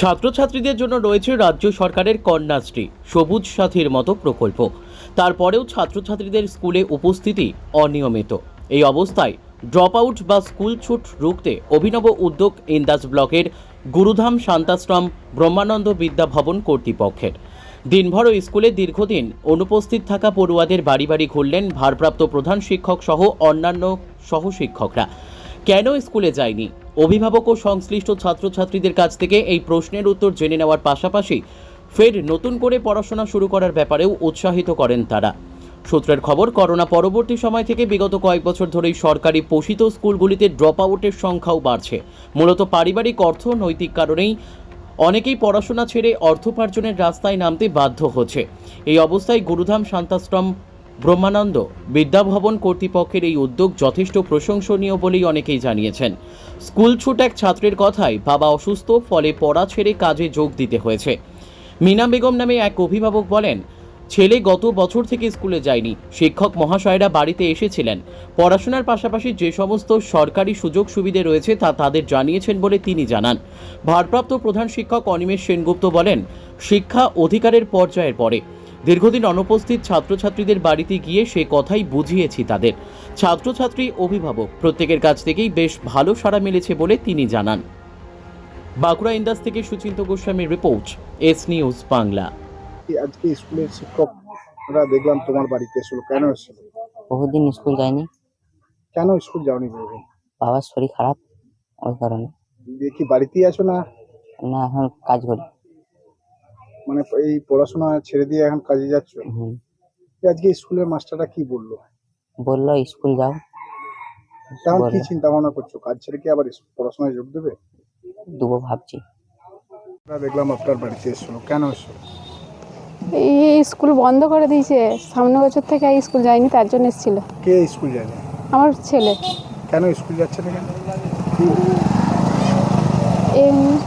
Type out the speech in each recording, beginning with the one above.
ছাত্রছাত্রীদের জন্য রয়েছে রাজ্য সরকারের কন্যাশ্রী, সবুজ সাথীর মতো প্রকল্প। তারপরেও ছাত্রছাত্রীদের স্কুলে উপস্থিতি অনিয়মিত। এই অবস্থায় ড্রপ আউট বা স্কুল ছুট রুখতে অভিনব উদ্যোগ ইন্দাস ব্লকের গুরুধাম শান্তাশ্রম ব্রহ্মানন্দ বিদ্যা ভবন কর্তৃপক্ষের। দিনভর স্কুলে দীর্ঘদিন অনুপস্থিত থাকা পড়ুয়াদের বাড়ি বাড়ি ঘুরলেন ভারপ্রাপ্ত প্রধান শিক্ষক সহ অন্যান্য সহশিক্ষকরা। কেন স্কুলে যায়নি? অভিভাবক ও সংশ্লিষ্ট ছাত্রছাত্রীদের কাছ থেকে এই প্রশ্নের উত্তর জেনে নেওয়ার পাশাপাশি ফের নতুন করে পড়াশোনা শুরু করার ব্যাপারেও উৎসাহিত করেন তারা। সূত্রের খবর, করোনা পরবর্তী সময় থেকে বিগত কয়েক বছর ধরেই সরকারি পোষিত স্কুলগুলিতে ড্রপ আউটের সংখ্যাও বাড়ছে। মূলত পারিবারিক অর্থনৈতিক কারণেই অনেকেই পড়াশোনা ছেড়ে অর্থোপার্জনের রাস্তায় নামতে বাধ্য হচ্ছে। এই অবস্থায় গুরুধাম শান্তাশ্রম ব্রহ্মানন্দ বিদ্যাভবন কর্তৃপক্ষের এই উদ্যোগ যথেষ্ট প্রশংসনীয় বলেই অনেকেই জানিয়েছেন। স্কুল ছুট এক ছাত্রের কথায় বাবা অসুস্থ, ফলে পড়া ছেড়ে কাজে যোগ দিতে হয়েছে। মিনা বেগম নামে এক অভিভাবক বলেন, ছেলে গত বছর থেকে স্কুলে যায়নি। শিক্ষক মহাশয়রা বাড়িতে এসেছিলেন। পড়াশোনার পাশাপাশি যে সমস্ত সরকারি সুযোগ সুবিধে রয়েছে তা তাদের জানিয়েছেন বলে তিনি জানান। ভারপ্রাপ্ত প্রধান শিক্ষক অনিমেষ সেনগুপ্ত বলেন, শিক্ষা অধিকারের পর্যায়ের পরে। দীর্ঘদিন অনুপস্থিত ছাত্রছাত্রীদের বাড়িতে গিয়ে সে কথাই বুঝিয়েছি তাদের। ছাত্রছাত্রী অভিভাবক প্রত্যেকের কাছ থেকেই বেশ ভালো সাড়া মিলেছে বলে তিনি জানান। বাঁকুড়া ইন্দাস থেকে সুচিন্ত গোস্বামীর রিপোর্ট এস নিউজ বাংলা। আজকে স্কুলের শিক্ষকরা দেখলাম তোমার বাড়িতে এসেছিল। কেন এসেছিল? বহুদিন স্কুল যাইনি কেন স্কুল যাওনি বহুদিন? বাবার শরীর খারাপ ওই কারণে। দিয়ে কি বাড়িতেই আছো না? না এখন কাজ করি। মানে এই পড়াশোনা ছেড়ে দিয়ে এখন কাজে যাচ্ছ? হুম। আজকে স্কুলের মাস্টাররা কি বলল? বলল স্কুল যাও। তেমন কি বলল, চিন্তা ভাবনা করছ? কাজ ছেড়ে কি আবার ইস- পড়াশোনায় যোগ দেবে? দেবো ভাবছি। আমরা দেখলাম আপনার বাড়িতে এসেছিল। কেন এসেছিল? এই স্কুল বন্ধ করে দিয়েছে। সামনে বছর থেকে আর স্কুল যায়নি তার জন্য এসেছিল। কে স্কুল যায় না আমার ছেলে। কেন স্কুল যাচ্ছে না কেন? এমনি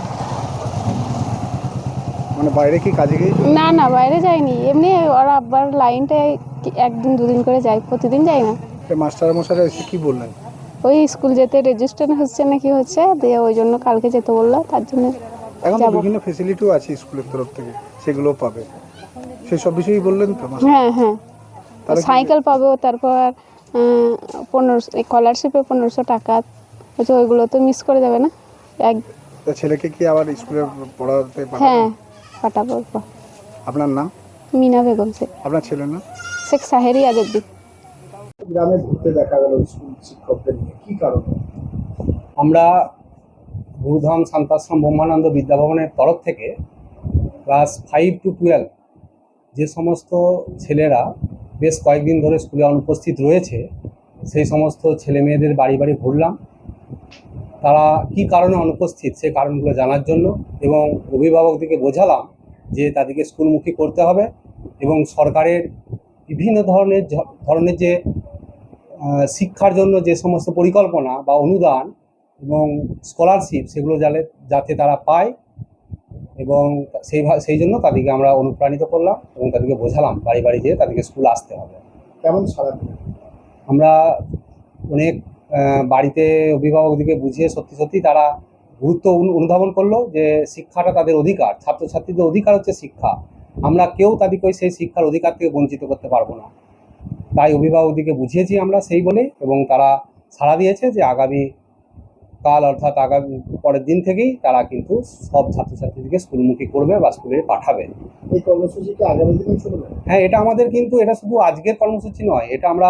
মানে বাইরে কি কাজে গিয়েছে না না বাইরে যায়নি এমনি ওরা আব্বার লাইনটায় কি- একদিন দুদিন করে যায় প্রতিদিন যায় না। মাস্টার মশাইরা এসে কি বললেন? ওই স্কুল যেতে রেজিস্ট্রেশন হচ্ছে না কি হচ্ছে দিয়ে ওই জন্য কালকে যেতে বলল তার জন্য এখন। বিভিন্ন ফেসিলিটিও আছে স্কুলের তরফ থেকে সেগুলো পাবে। সেই সব বিষয়ই বললেন তো হ্যাঁ হ্যাঁ। সাইকেল পাবো তারপর পনেরোশো স্কলারশিপে পনেরোশো টাকা। বলছে ওইগুলো তো মিস করে যাবে না। এক ছেলেকে কি আবার স্কুলে পড়াতে পাঠাবেন? হ্যাঁ পাঠাবো আপনার নাম? মিনা বেগম শেখ। আপনার ছেলের নাম? শেখ সাহেরি আজদ্দিন গ্রামে ঘুরতে দেখা গেল স্কুল শিক্ষকদের নিয়ে। কি কারণে? আমরা গুরুধাম শান্তাশ্রম ব্রহ্মানন্দ বিদ্যাভবনের তরফ থেকে ক্লাস ফাইভ টু টুয়েলভ যে সমস্ত ছেলেরা বেশ কয়েকদিন ধরে স্কুলে অনুপস্থিত রয়েছে সেই সমস্ত ছেলে মেয়েদের বাড়ি বাড়ি ঘুরলাম। তারা কি কারণে অনুপস্থিত সেই কারণগুলো জানার জন্য এবং অভিভাবকদেরকে বোঝালাম যে তাদেরকে স্কুলমুখী করতে হবে এবং সরকারের বিভিন্ন ধরনের ধরনের যে শিক্ষার জন্য যে সমস্ত পরিকল্পনা বা অনুদান এবং স্কলারশিপ সেগুলো যাতে যাতে তারা পায় এবং সেই সেই জন্য তাদেরকে আমরা অনুপ্রাণিত করলাম এবং তাদেরকে বোঝালাম বাড়ি বাড়ি যেয়ে তাদেরকে স্কুল আসতে হবে। কেমন সারা আমরা অনেক বাড়িতে অভিভাবকদেরকে বুঝিয়ে সত্যি সত্যি তারা গুরুত্ব অনুধাবন করল যে শিক্ষাটা তাদের অধিকার ছাত্রছাত্রীদের অধিকার হচ্ছে শিক্ষা। আমরা কেউ তাদেরকে সেই শিক্ষার অধিকার থেকে বঞ্চিত করতে পারব না। তাই অভিভাবকদেরকে বুঝিয়েছি আমরা সেই বলে এবং তারা সাড়া দিয়েছে যে আগামী কাল অর্থাৎ আগামী পরের দিন থেকেই তারা কিন্তু সব ছাত্রছাত্রীদেরকে স্কুলমুখী করবে বা স্কুলে পাঠাবে। এই কর্মসূচিকে আগামী দিনে হ্যাঁ এটা আমাদের কিন্তু এটা শুধু আজকের কর্মসূচি নয় এটা আমরা